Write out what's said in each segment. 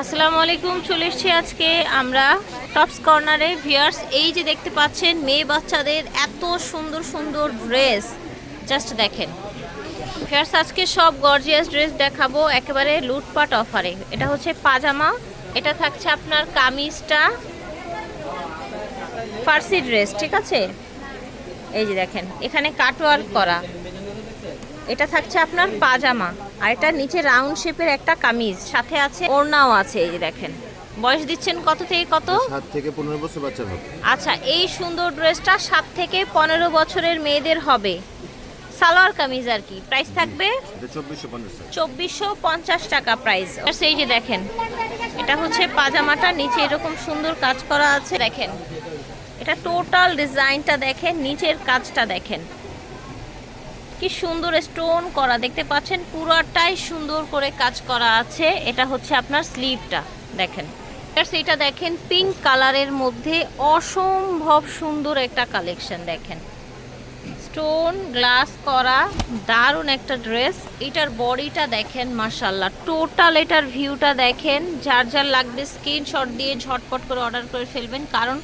আসসালামু আলাইকুম, চলে এসেছি আজকে আমরা টপস কর্নারে। ভিয়ার্স এই যে দেখতে পাচ্ছেন, মেয়ে বাচ্চাদের এত সুন্দর সুন্দর ড্রেস। জাস্ট দেখেন। ভিয়ার্স আজকে সব গর্জিয়াস ড্রেস দেখাবো, একেবারে লুটপাট অফারে। এটা হচ্ছে পাজামা, এটা থাকছে আপনার কামিজটা, ফার্সি ড্রেস, ঠিক আছে? এই যে দেখেন, এখানে কাটওয়ার্ক করা। এটা থাকছে আপনার পাজামা আর এটা নিচে রাউন্ড শেপের একটা কামিজ সাথে আছে ওড়নাও আছে এই যে দেখেন। বয়স দিচ্ছেন কত থেকে কত? সাত থেকে পনেরো বছর বাচ্চার হবে। আচ্ছা এই সুন্দর ড্রেসটা সাত থেকে পনেরো বছরের মেয়েদের হবে। সালোয়ার কামিজ আর কি প্রাইস থাকবে? চব্বিশশো পঞ্চাশ টাকা। প্রাইস এই যে দেখেন এটা হচ্ছে পাজামাটা নিচে এরকম সুন্দর কাজ করা আছে। দেখেন এটা টোটাল ডিজাইনটা দেখেন নিচের কাজটা দেখেন। কি সুন্দর স্টোন করা। দেখতে পাচ্ছেন, পুরোটাই সুন্দর করে কাজ করা আছে। এটা হচ্ছে আপনার স্লিভটা দেখেন। এটা দেখেন পিঙ্ক কালারের মধ্যে অসম্ভব সুন্দর একটা কালেকশন দেখেন। স্টোন গ্লাস করা, দারুণ একটা ড্রেস এটার বডিটা দেখেন মার্শাল্লাহ টোটাল এটার ভিউটা দেখেন। যার যার লাগবে স্ক্রিনশট দিয়ে ঝটপট করে অর্ডার করে ফেলবেন। কারণ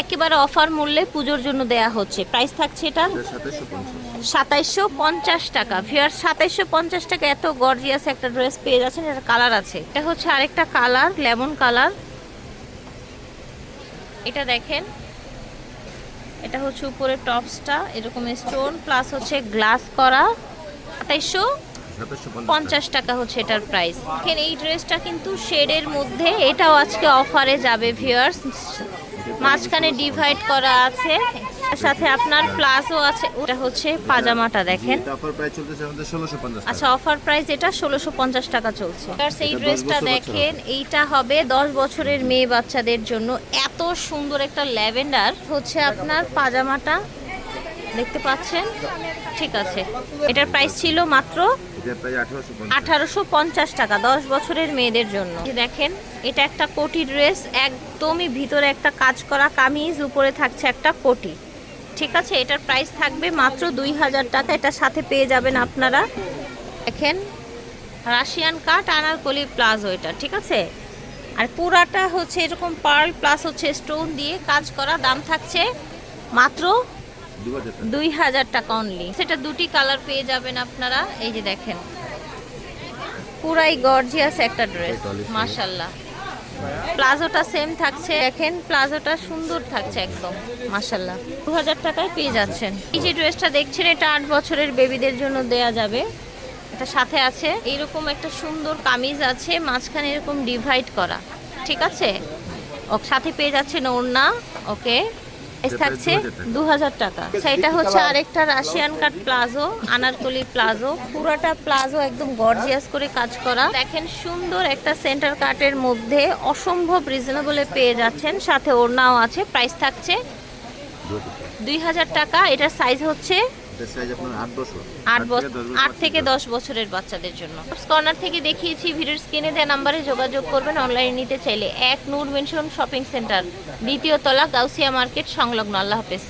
একেবারে অফার মূল্যে পুজোর জন্য দেয়া হচ্ছে। প্রাইস থাকছে এটা সাতাইশশো পঞ্চাশ টাকা। ফিয়ার সাতাইশশো পঞ্চাশ টাকা। এত গর্জিয়াস একটা ড্রেস পেয়ে যাচ্ছেন এটা কালার আছে। এটা হচ্ছে আরেকটা কালার লেমন কালার এটা দেখেন। এটা হচ্ছে উপরে টপসটা এরকম স্টোন প্লাস হচ্ছে গ্লাস করা। সাতাইশশো পঞ্চাশ টাকা। হচ্ছে এটার প্রাইস দেখেন এই ড্রেসটা কিন্তু শেডের মধ্যে এটাও আজকে অফারে যাবে ভিউয়ার্স মাঝখানে ডিভাইড করা আছে। সাথে আপনার প্লাজো আছে। ওটা হচ্ছে পাজামাটা দেখেন। অফার প্রাইস চলতেছে আমাদের ষোলোশো পঞ্চাশ আচ্ছা অফার প্রাইস এটা ষোলোশো পঞ্চাশ টাকা চলছে। Viewers, এই ড্রেসটা দেখেন এইটা হবে দশ বছরের মেয়ে বাচ্চাদের জন্য। এত সুন্দর একটা ল্যাভেন্ডার। হচ্ছে আপনার পাজামাটা দেখতে পাচ্ছেন? ঠিক আছে। এটার প্রাইস ছিল মাত্র আঠারোশো পঞ্চাশ। টাকা দশ বছরের মেয়েদের জন্য। দেখেন এটা একটা কোটি ড্রেস একদমই ভিতরে একটা কাজ করা কামিজ উপরে থাকছে একটা কোটি। ঠিক আছে এটার প্রাইস থাকবে মাত্র দুই হাজার টাকা। এটার সাথে পেয়ে যাবেন আপনারা। দেখেন রাশিয়ান কাট আনারকলি প্লাজো এটা ঠিক আছে? আর পুরাটা হচ্ছে এরকম পার্ল প্লাস হচ্ছে স্টোন দিয়ে কাজ করা। দাম থাকছে মাত্র দুই হাজার টাকা অনলি সেটা দুটি কালার পেয়ে যাবেন আপনারা। এই যে দেখেন। পুরাই গর্জিয়াস একটা ড্রেস মাশাল্লাহ প্লাজোটা সেম থাকছে। দেখেন প্লাজোটা সুন্দর থাকছে একদম মাশাল্লাহ দু হাজার টাকায় পেয়ে যাচ্ছেন। এই যে ড্রেসটা দেখছেন এটা আট বছরের বেবিদের জন্য দেয়া যাবে। এটা সাথে আছে। এইরকম একটা সুন্দর কামিজ আছে মাঝখানে এরকম ডিভাইড করা। ঠিক আছে? ও সাথে পেয়ে যাচ্ছেন ওড়না। ওকে। থাকছে দু হাজার টাকা। সেটা এটা হচ্ছে আরেকটা Russian cut palazzo Anarkali palazzo. পুরোটা প্লাজো একদম গর্জিয়াস করে কাজ করা। দেখেন সুন্দর একটা সেন্টার কাটের মধ্যে অসম্ভব রিজনেবলে পেয়ে যাচ্ছেন। সাথে ওড়নাও আছে প্রাইস থাকছে দুই হাজার টাকা। এটার সাইজ হচ্ছে আট থেকে দশ বছরের বাচ্চাদের জন্য। কর্নার থেকে দেখিয়েছি ভিডিওর স্ক্রিনে দেওয়া নাম্বারে যোগাযোগ করবেন অনলাইনে নিতে চাইলে। এক নূর মেনশন শপিং সেন্টার দ্বিতীয় তলা গাউসিয়া মার্কেট সংলগ্ন। আল্লাহ হাফেজ।